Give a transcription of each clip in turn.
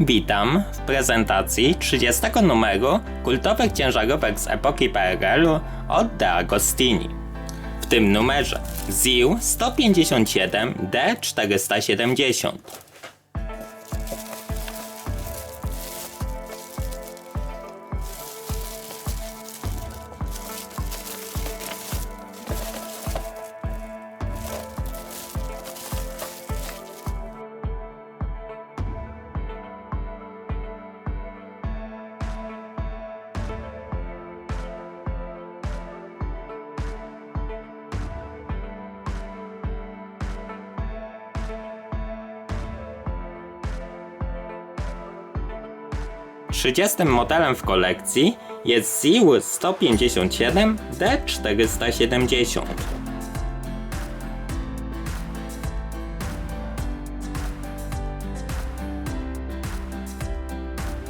Witam w prezentacji 30 numeru kultowych ciężarówek z epoki PRL-u od De Agostini. W tym numerze ZIL 157 D470. Trzydziestym modelem w kolekcji jest ZIL 157 D470.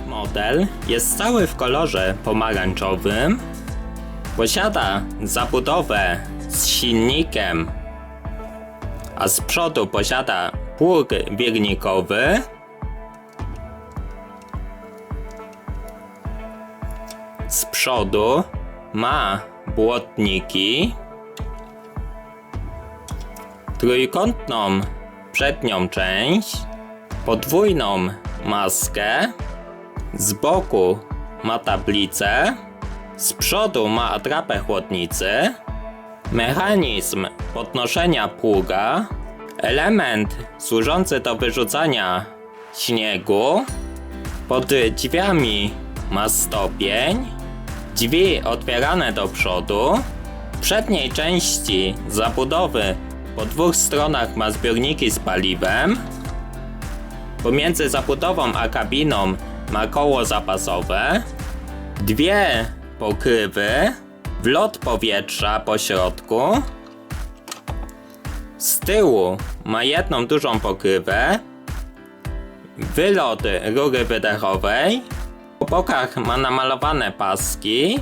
Model jest cały w kolorze pomarańczowym. Posiada zabudowę z silnikiem, a z przodu posiada pług biernikowy. Z przodu ma błotniki, trójkątną przednią część, podwójną maskę, z boku ma tablicę, z przodu ma atrapę chłodnicy, mechanizm podnoszenia pługa, element służący do wyrzucania śniegu, pod drzwiami ma stopień, drzwi otwierane do przodu, w przedniej części zabudowy po dwóch stronach ma zbiorniki z paliwem, pomiędzy zabudową a kabiną ma koło zapasowe, dwie pokrywy, wlot powietrza po środku, z tyłu ma jedną dużą pokrywę, wylot rury wydechowej, bokach ma namalowane paski,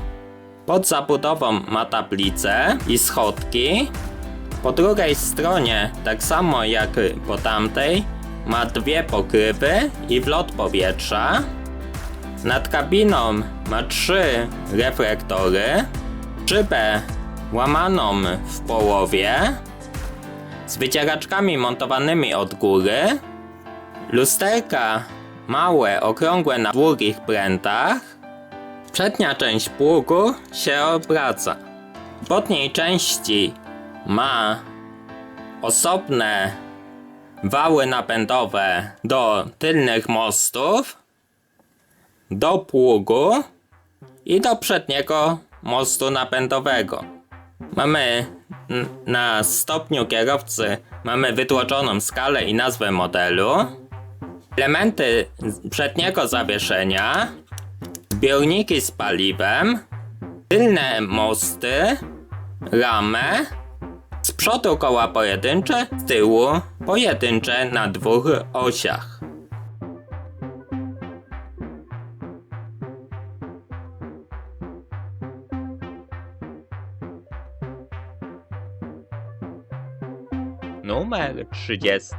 pod zabudową ma tablicę i schodki, po drugiej stronie, tak samo jak po tamtej, ma dwie pokrywy i wlot powietrza. Nad kabiną ma trzy reflektory, szybę łamaną w połowie, z wycieraczkami montowanymi od góry, lusterka małe, okrągłe na długich prętach, przednia część pługu się obraca. W bodniej części ma osobne wały napędowe do tylnych mostów, do pługu i do przedniego mostu napędowego. Mamy na stopniu kierowcy mamy wytłoczoną skalę i nazwę modelu. Elementy przedniego zawieszenia, zbiorniki z paliwem, tylne mosty, ramę, z przodu koła pojedyncze, z tyłu pojedyncze na dwóch osiach. Numer 30.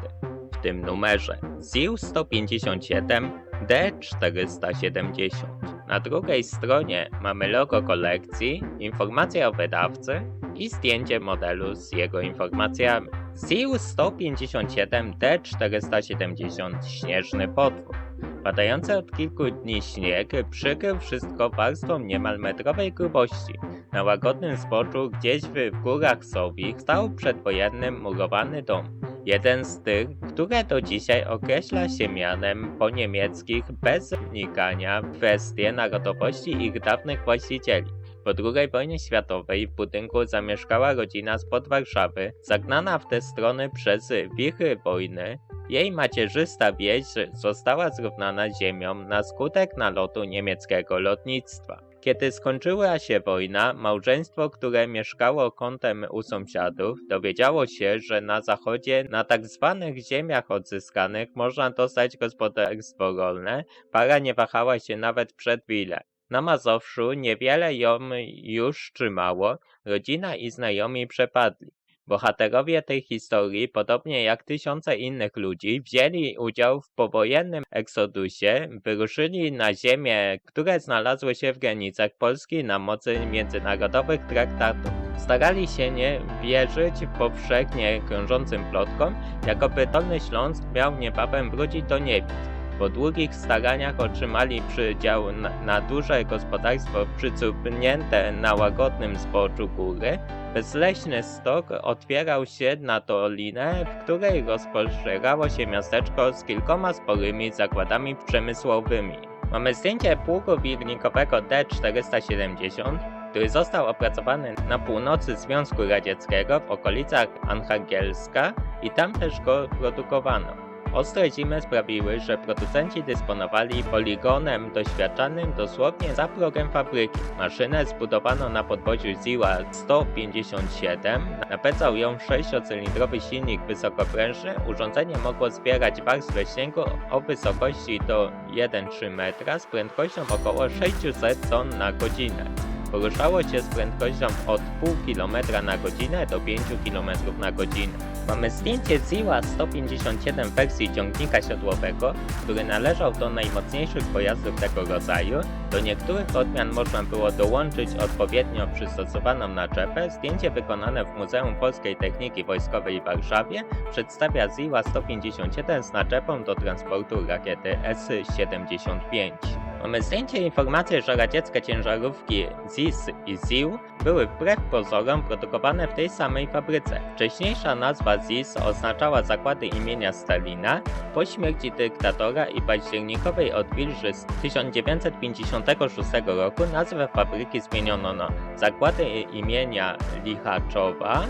W tym numerze ZIL 157 D470. Na drugiej stronie mamy logo kolekcji, informacja o wydawcy i zdjęcie modelu z jego informacjami. ZIL 157 D470 Śnieżny potwór. Padający od kilku dni śnieg przykrył wszystko warstwą niemal metrowej grubości. Na łagodnym zboczu gdzieś w górach Sowich stał przedwojennym murowany dom. Jeden z tych, które do dzisiaj określa się mianem po niemieckich bez wnikania w kwestie narodowości ich dawnych właścicieli. Po II wojnie światowej w budynku zamieszkała rodzina spod Warszawy, zagnana w te strony przez wichry wojny. Jej macierzysta wieś została zrównana ziemią na skutek nalotu niemieckiego lotnictwa. Kiedy skończyła się wojna, małżeństwo, które mieszkało kątem u sąsiadów, dowiedziało się, że na zachodzie, na tak zwanych ziemiach odzyskanych, można dostać gospodarstwo rolne. Para nie wahała się nawet przed chwilę. Na Mazowszu niewiele ją już trzymało, rodzina i znajomi przepadli. Bohaterowie tej historii, podobnie jak tysiące innych ludzi, wzięli udział w powojennym eksodusie, wyruszyli na ziemię, które znalazły się w granicach Polski na mocy międzynarodowych traktatów. Starali się nie wierzyć powszechnie krążącym plotkom, jakoby Dolny Śląsk miał niebawem wrócić do Niebic. Po długich staraniach otrzymali przydział na, na duże gospodarstwo przycupnięte na łagodnym zboczu góry. Bezleśny stok otwierał się na dolinę, w której rozpościerało się miasteczko z kilkoma sporymi zakładami przemysłowymi. Mamy zdjęcie pługu wirnikowego D470, który został opracowany na północy Związku Radzieckiego w okolicach Archangelska i tam też go produkowano. Ostre zimy sprawiły, że producenci dysponowali poligonem doświadczanym dosłownie za progiem fabryki. Maszynę zbudowano na podwoziu Ziła 157, napędzał ją sześciocylindrowy silnik wysokoprężny. Urządzenie mogło zbierać warstwę śniegu o wysokości do 1,3 metra z prędkością około 600 ton na godzinę. Poruszało się z prędkością od 0,5 km na godzinę do 5 km na godzinę. Mamy zdjęcie Ziła 157 w wersji ciągnika siodłowego, który należał do najmocniejszych pojazdów tego rodzaju. Do niektórych odmian można było dołączyć odpowiednio przystosowaną naczepę. Zdjęcie wykonane w Muzeum Polskiej Techniki Wojskowej w Warszawie przedstawia Ziła 157 z naczepą do transportu rakiety S-75. Mamy zdjęcie i informację, że radzieckie ciężarówki ZIS i ZIL były wbrew pozorom produkowane w tej samej fabryce. Wcześniejsza nazwa ZIS oznaczała zakłady imienia Stalina. Po śmierci dyktatora i październikowej odwilży z 1956 roku nazwę fabryki zmieniono na zakłady imienia Lichaczowa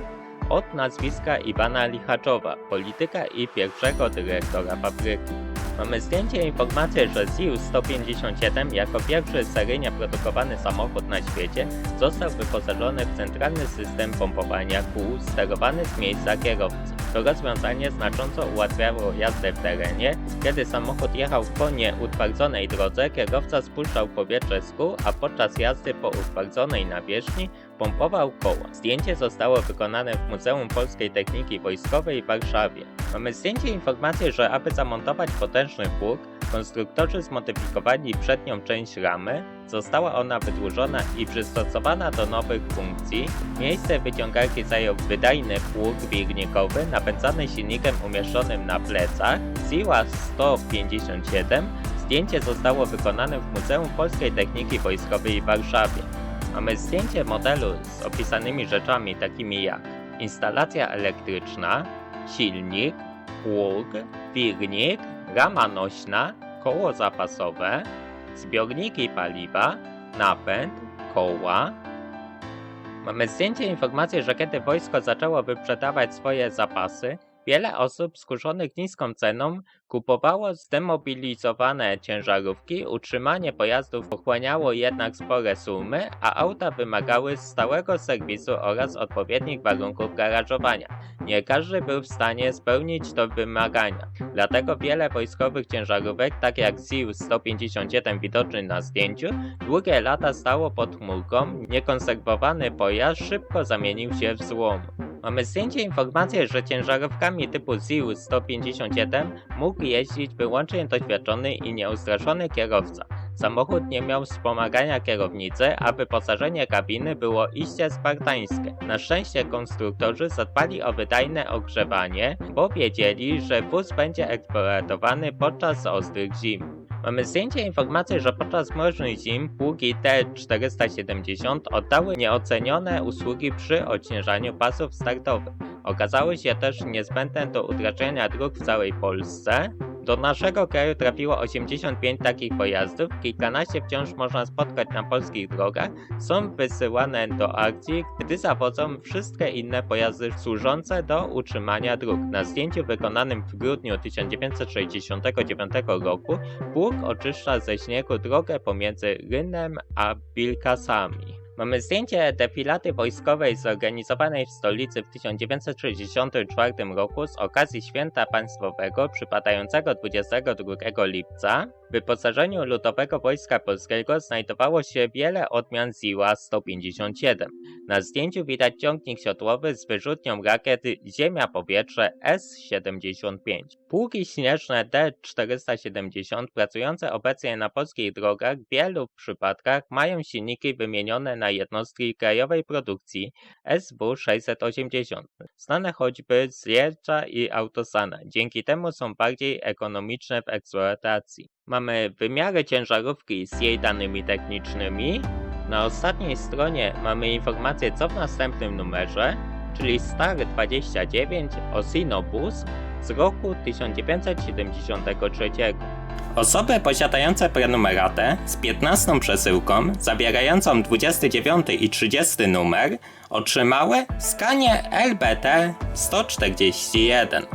od nazwiska Iwana Lichaczowa, polityka i pierwszego dyrektora fabryki. Mamy zdjęcie i informację, że ZiU-157 jako pierwszy seryjnie produkowany samochód na świecie został wyposażony w centralny system pompowania kół sterowany z miejsca kierowcy. To rozwiązanie znacząco ułatwiało jazdę w terenie. Kiedy samochód jechał po nieutwardzonej drodze, kierowca spuszczał powietrze z kół, a podczas jazdy po utwardzonej nawierzchni pompował koła. Zdjęcie zostało wykonane w Muzeum Polskiej Techniki Wojskowej w Warszawie. Mamy zdjęcie informację, że aby zamontować potężny pług, konstruktorzy zmodyfikowali przednią część ramy, została ona wydłużona i przystosowana do nowych funkcji. Miejsce wyciągarki zajął wydajny pług wirnikowy napędzany silnikiem umieszczonym na plecach Siła 157. Zdjęcie zostało wykonane w Muzeum Polskiej Techniki Wojskowej w Warszawie. Mamy zdjęcie modelu z opisanymi rzeczami takimi jak instalacja elektryczna, silnik, pług, wirnik, rama nośna, koło zapasowe, zbiorniki paliwa, napęd, koła. Mamy zdjęcie informację, że kiedy wojsko zaczęło wyprzedawać swoje zapasy, wiele osób skurzonych niską ceną kupowało zdemobilizowane ciężarówki, utrzymanie pojazdów pochłaniało jednak spore sumy, a auta wymagały stałego serwisu oraz odpowiednich warunków garażowania. Nie każdy był w stanie spełnić to wymagania. Dlatego wiele wojskowych ciężarówek, tak jak ZiU-157 widoczny na zdjęciu, długie lata stało pod chmurką, niekonserwowany pojazd szybko zamienił się w złom. Mamy zdjęcie informację, że ciężarówkami typu ZiU-157 mógł jeździć wyłącznie doświadczony i nieustraszony kierowca. Samochód nie miał wspomagania kierownicy, a wyposażenie kabiny było iście spartańskie. Na szczęście konstruktorzy zadbali o wydajne ogrzewanie, bo wiedzieli, że wóz będzie eksploatowany podczas ostrych zim. Mamy zdjęcie informacji, że podczas mroźnych zim pługi T470 oddały nieocenione usługi przy odciężaniu pasów startowych. Okazały się też niezbędne do udraczania dróg w całej Polsce. Do naszego kraju trafiło 85 takich pojazdów, kilkanaście wciąż można spotkać na polskich drogach, są wysyłane do akcji, gdy zawodzą wszystkie inne pojazdy służące do utrzymania dróg. Na zdjęciu wykonanym w grudniu 1969 roku pług oczyszcza ze śniegu drogę pomiędzy Rynem a Bilkasami. Mamy zdjęcie defilaty wojskowej zorganizowanej w stolicy w 1964 roku z okazji Święta Państwowego przypadającego 22 lipca. Wyposażeniu Ludowego Wojska Polskiego znajdowało się wiele odmian Ziła 157. Na zdjęciu widać ciągnik siodłowy z wyrzutnią rakiety Ziemia-Powietrze S-75. Pługi śnieżne D-470 pracujące obecnie na polskich drogach w wielu przypadkach mają silniki wymienione na jednostki krajowej produkcji SW-680, znane choćby z Jercza i Autosana. Dzięki temu są bardziej ekonomiczne w eksploatacji. Mamy wymiary ciężarówki z jej danymi technicznymi. Na ostatniej stronie mamy informację co w następnym numerze, czyli Star 29 Osinobus z roku 1973. Osoby posiadające prenumeratę z 15 przesyłką zawierającą 29 i 30 numer otrzymały skanie LBT 141.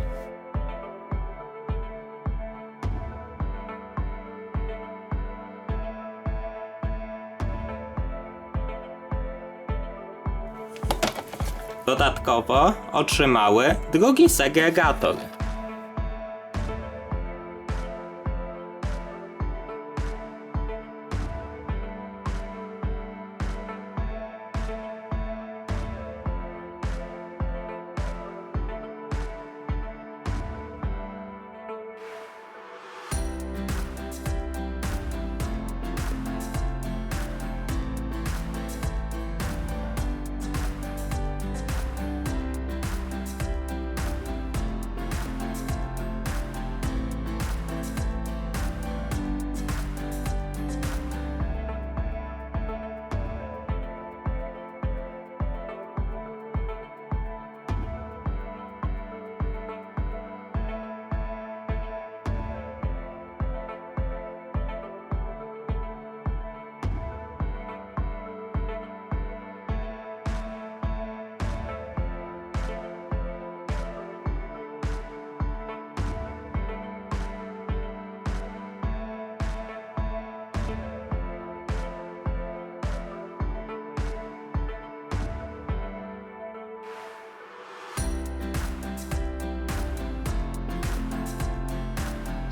Dodatkowo otrzymały drugi segregator.